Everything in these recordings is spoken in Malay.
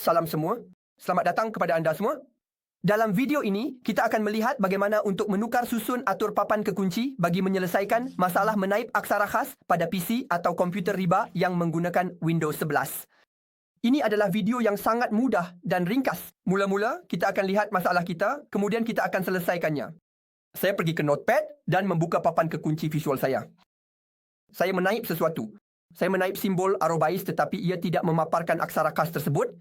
Salam semua. Selamat datang kepada anda semua. Dalam video ini, kita akan melihat bagaimana untuk menukar susun atur papan kekunci bagi menyelesaikan masalah menaip aksara khas pada PC atau komputer riba yang menggunakan Windows 11. Ini adalah video yang sangat mudah dan ringkas. Mula-mula, kita akan lihat masalah kita, kemudian kita akan selesaikannya. Saya pergi ke Notepad dan membuka papan kekunci visual saya. Saya menaip sesuatu. Saya menaip simbol arrowbais tetapi ia tidak memaparkan aksara khas tersebut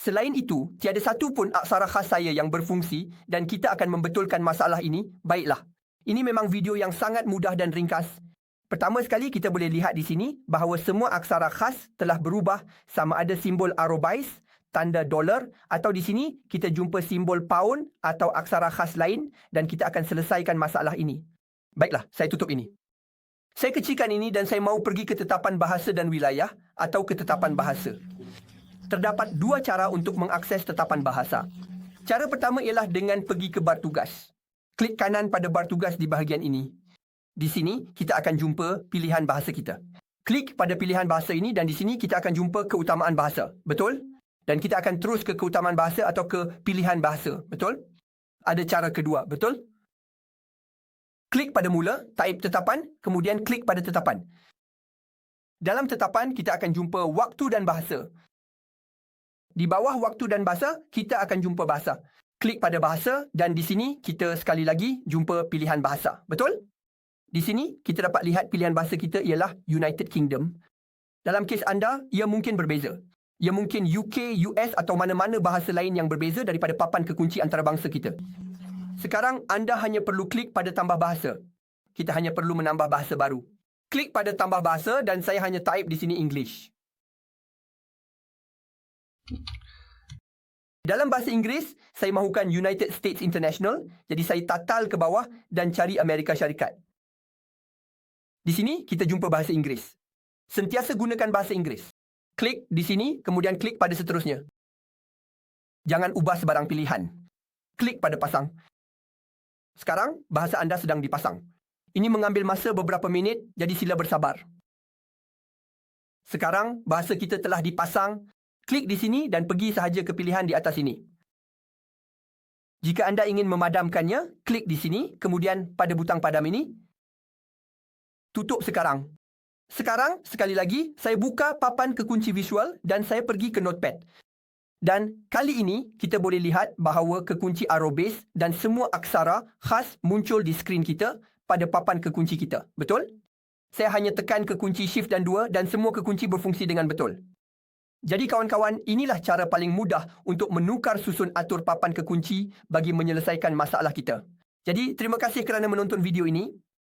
Selain itu, tiada satu pun aksara khas saya yang berfungsi dan kita akan membetulkan masalah ini. Baiklah. Ini memang video yang sangat mudah dan ringkas. Pertama sekali kita boleh lihat di sini bahawa semua aksara khas telah berubah sama ada simbol arrowbais, tanda dolar atau di sini kita jumpa simbol pound atau aksara khas lain dan kita akan selesaikan masalah ini. Baiklah, saya tutup ini. Saya kecilkan ini dan saya mahu pergi ke tetapan bahasa dan wilayah atau ke tetapan bahasa terdapat dua cara untuk mengakses tetapan bahasa. Cara pertama ialah dengan pergi ke bar tugas. Klik kanan pada bar tugas di bahagian ini. Di sini, kita akan jumpa pilihan bahasa kita. Klik pada pilihan bahasa ini dan di sini kita akan jumpa keutamaan bahasa. Betul? Dan kita akan terus ke keutamaan bahasa atau ke pilihan bahasa. Betul? Ada cara kedua. Betul? Klik pada mula, type tetapan, kemudian klik pada tetapan. Dalam tetapan, kita akan jumpa waktu dan bahasa. Di bawah waktu dan bahasa, kita akan jumpa bahasa. Klik pada bahasa dan di sini kita sekali lagi jumpa pilihan bahasa. Betul? Di sini kita dapat lihat pilihan bahasa kita ialah United Kingdom. Dalam kes anda, ia mungkin berbeza. Ia mungkin UK, US atau mana-mana bahasa lain yang berbeza daripada papan kekunci antarabangsa kita. Sekarang anda hanya perlu klik pada tambah bahasa. Kita hanya perlu menambah bahasa baru. Klik pada tambah bahasa dan saya hanya type di sini English. Dalam bahasa Inggeris, saya mahukan United States International, jadi saya tatal ke bawah dan cari Amerika Syarikat. Di sini, kita jumpa bahasa Inggeris. Sentiasa gunakan bahasa Inggeris. Klik di sini, kemudian klik pada seterusnya. Jangan ubah sebarang pilihan. Klik pada pasang. Sekarang, bahasa anda sedang dipasang. Ini mengambil masa beberapa minit, jadi sila bersabar. Sekarang, bahasa kita telah dipasang Klik di sini dan pergi sahaja ke pilihan di atas ini. Jika anda ingin memadamkannya, klik di sini, kemudian pada butang padam ini. Tutup sekarang. Sekarang, sekali lagi, saya buka papan kekunci visual dan saya pergi ke notepad. Dan kali ini, kita boleh lihat bahawa kekunci arrow base dan semua aksara khas muncul di skrin kita pada papan kekunci kita. Betul? Saya hanya tekan kekunci shift dan 2 dan semua kekunci berfungsi dengan betul. Jadi kawan-kawan, inilah cara paling mudah untuk menukar susun atur papan kekunci bagi menyelesaikan masalah kita. Jadi, terima kasih kerana menonton video ini.